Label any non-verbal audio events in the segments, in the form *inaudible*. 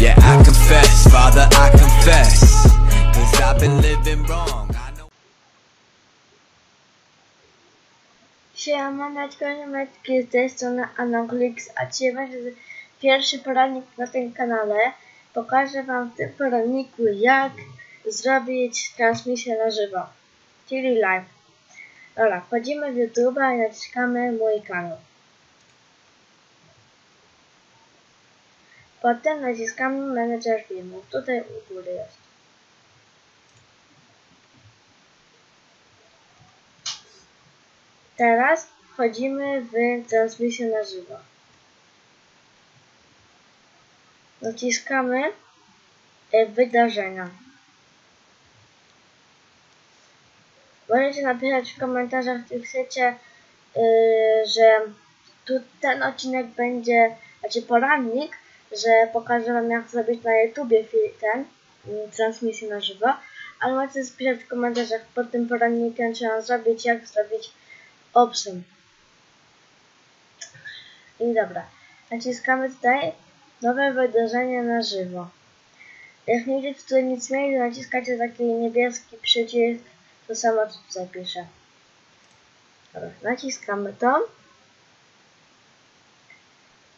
Yeah, I confess, Father, I confess. Cause I've been living wrong. Siemaneczko, ziomeczki, z tej strony Anoglix, a dzisiaj będzie pierwszy poradnik na tym kanale. Pokażę Wam w tym poradniku, jak zrobić transmisję na żywo, czyli live. Dobra, wchodzimy w YouTube'a i naciskamy mój kanał. Potem naciskamy menedżer filmów, tutaj u góry jest. Teraz wchodzimy w transmisję na żywo. Naciskamy e, wydarzenia. Możecie napisać w komentarzach, czy chcecie, yy, że tu ten odcinek będzie, znaczy porannik, że pokażę Wam jak zrobić na YouTubie ten yy, transmisję na żywo, ale możecie spisać w komentarzach pod tym porannikiem, co mam zrobić, jak zrobić option. I dobra, naciskamy tutaj nowe wydarzenie na żywo. Jak nie widzicie tutaj nic mniej, to naciskacie taki niebieski przycisk, to samo co tutaj piszę. Dobra, naciskamy to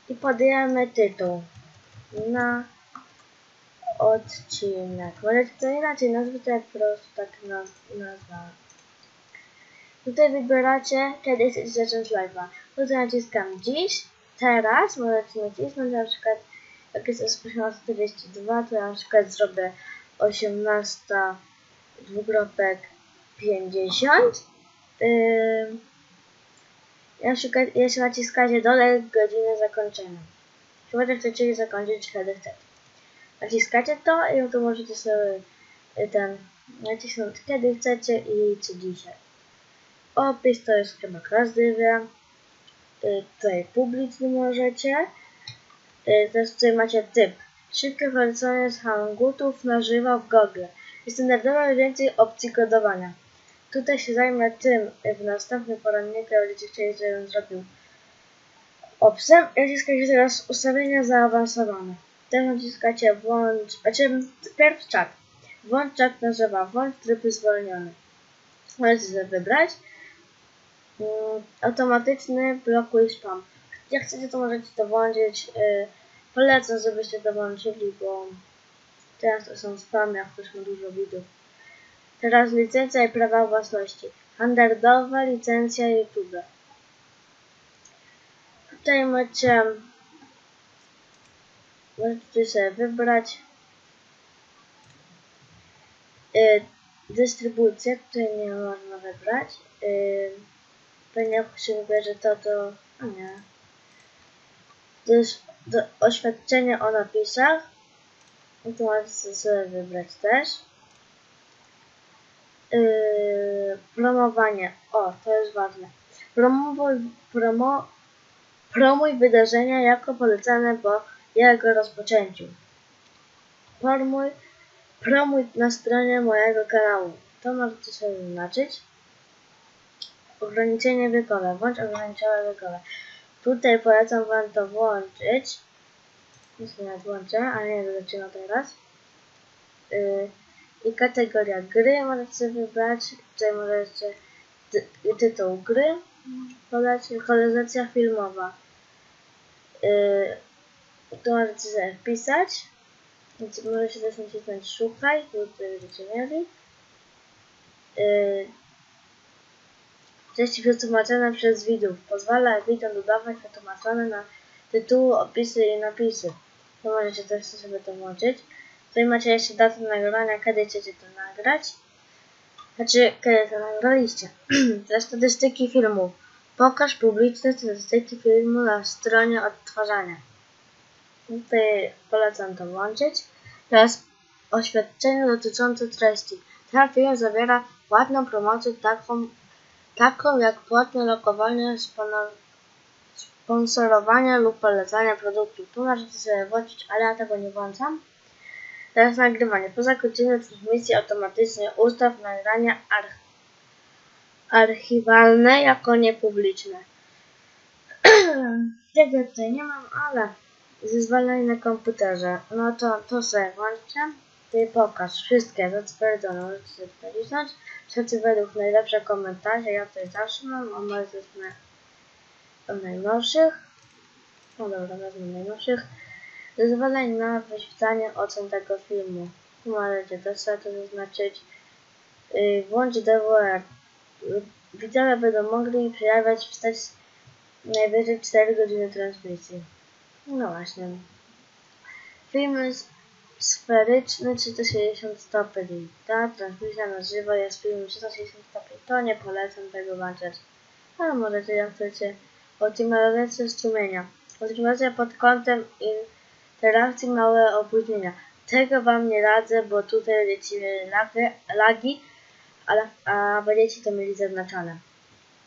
i podajemy tytuł na odcinek. Możecie to inaczej nazwać, to po prostu tak naz- nazwałem. Tutaj wybieracie, kiedy chcecie zacząć live'a. Tutaj naciskam dziś, teraz, możecie nacisnąć na przykład, jak jest 18.42, to ja na przykład zrobię 18 dwukropek 50. Yy, na przykład, jeśli naciskacie dole godziny zakończenia. Chyba, chcecie je zakończyć, kiedy chcecie. Naciskacie to i tu możecie sobie y, ten nacisnąć kiedy chcecie i co dzisiaj. Opis to jest chyba każdy. Y, Tutaj publiczny możecie. Y, Teraz tutaj macie typ. Szybkie korzystanie z hangutów na żywo w Google. Jest standardowo więcej opcji kodowania. Tutaj się zajmę tym w następnym poranniku, będziecie chcieli, żebym zrobił opsem. Naciskacie teraz ustawienia zaawansowane. Teraz naciskacie włącz, znaczy pierw czat. Włącz czat na żywo, włącz tryb zwolniony. Możecie wybrać. Mm, automatyczny blokuj spam. Jak chcecie, to możecie to włączyć. Yy, polecam, żebyście to włączyli, bo teraz to są spamy, jak ktoś ma dużo widzów. Teraz licencja i prawa własności. Standardowa licencja YouTube. Tutaj macie możecie tutaj sobie wybrać yy, dystrybucję, tutaj nie można wybrać. Yy, pewnie jak się wybierze to, to... A nie. To jest do, oświadczenie o napisach. I tu możecie sobie wybrać też. Yy, promowanie. O, to jest ważne. Promuj, promo, promuj wydarzenia jako polecane po jego rozpoczęciu. Promuj, promuj na stronie mojego kanału. To możecie sobie zaznaczyć. Ograniczenie wiekowe. Włącz ograniczenie wiekowe. Tutaj polecam Wam to włączyć. Już nie włączę, ale nie zaczynam teraz. Yy, I kategoria gry możecie wybrać. Tutaj możecie ty tytuł gry podać. Lokalizacja filmowa. Yy, tu możecie sobie wpisać. Więc możecie też nacisnąć szukaj, tu tutaj będziecie mieli. Yy, Treści wytłumaczone przez widzów. Pozwala widzom dodawać wytłumaczone na tytuły, opisy i napisy. To możecie też sobie to włączyć. Tutaj macie jeszcze datę nagrywania, kiedy chcecie to nagrać. Znaczy, kiedy to nagraliście. *clears throat* Teraz statystyki filmu. Pokaż publiczne statystyki filmu na stronie odtwarzania. Tutaj polecam to włączyć. Teraz oświadczenie dotyczące treści. Ten film zawiera ładną promocję taką, taką jak płatne lokowanie, sponsorowanie lub polecanie produktu. Tu możecie sobie włączyć, ale ja tego nie włączam. Teraz nagrywanie. Po zakończeniu transmisji automatycznie ustaw nagrania arch archiwalne jako niepubliczne. *clears throat* Tego tutaj nie mam, ale Zezwolenie na komputerze. No to, to sobie włączcie. Ty pokaż wszystkie zatwierdzone. Możecie nacisnąć. Trzeci według najlepsze komentarze. Ja tutaj zawsze mam. A może wezmę najnowszych. No dobra, wezmę najnowszych. Zezwolenie na wyświetlanie ocen tego filmu. Tu możecie też sobie to zaznaczyć. Yy, włącz DWR. Widzowie będą mogli przejawiać wstać najwyżej 4 godziny transmisji. No właśnie. Film jest sferyczny 360 stopni. Ta transmisja na żywo jest filmem 360 stopni. To nie polecam tego włączać. Ale możecie jak chcecie. Optymalizacja strumienia. Optymalizacja pod kątem interakcji małe opóźnienia. Tego wam nie radzę, bo tutaj będziecie lagi, lagi ale, a będziecie to mieli zaznaczone.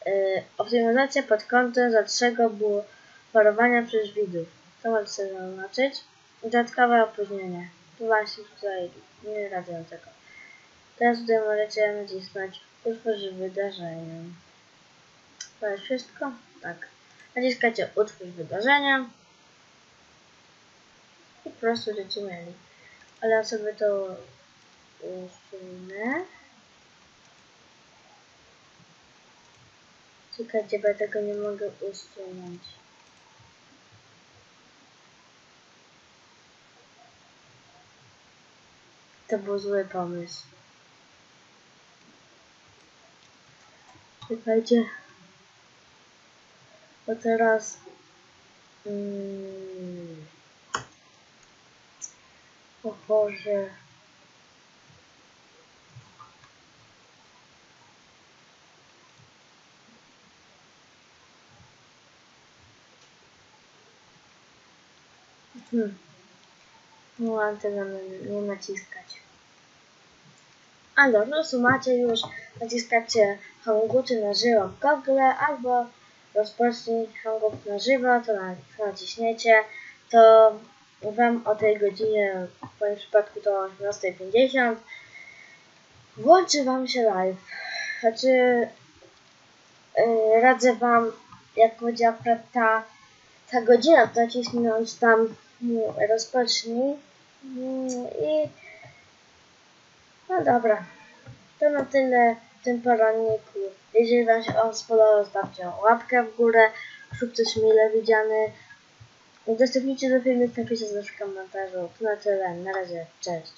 Yy, optymalizacja pod kątem rzadszego buforowania przez widzów. To możecie zaznaczyć. Dodatkowe opóźnienie. Tu właśnie tutaj nie radzę tego. Teraz tutaj możecie nacisnąć utwórz wydarzenie. To jest wszystko? Tak. Naciskacie utwórz wydarzenia. I po prostu będziecie mieli. Ale ja sobie to usunę. Czekajcie, bo ja tego nie mogę usunąć. To był zły pomysł. Czekajcie. Bo teraz... Mm, o Boże. Hmm. Mogłam tego nie, naciskać. Ale po prostu macie już, naciskacie Hanguty na żywo w Google albo rozpocznij Hangut na żywo, to, na, to naciśniecie, to Wam o tej godzinie, w moim przypadku to o 18.50, włączy Wam się live. Znaczy, yy, radzę Wam, jak akurat ta, ta godzina, to nacisnąć tam rozpocznij i no dobra, to na tyle w tym poranniku. Jeżeli Wam się spodobał, zostawcie łapkę w górę, sukces mile widziany. Udostępnijcie do filmu, napiszcie coś w komentarzu. To na tyle, na razie, cześć.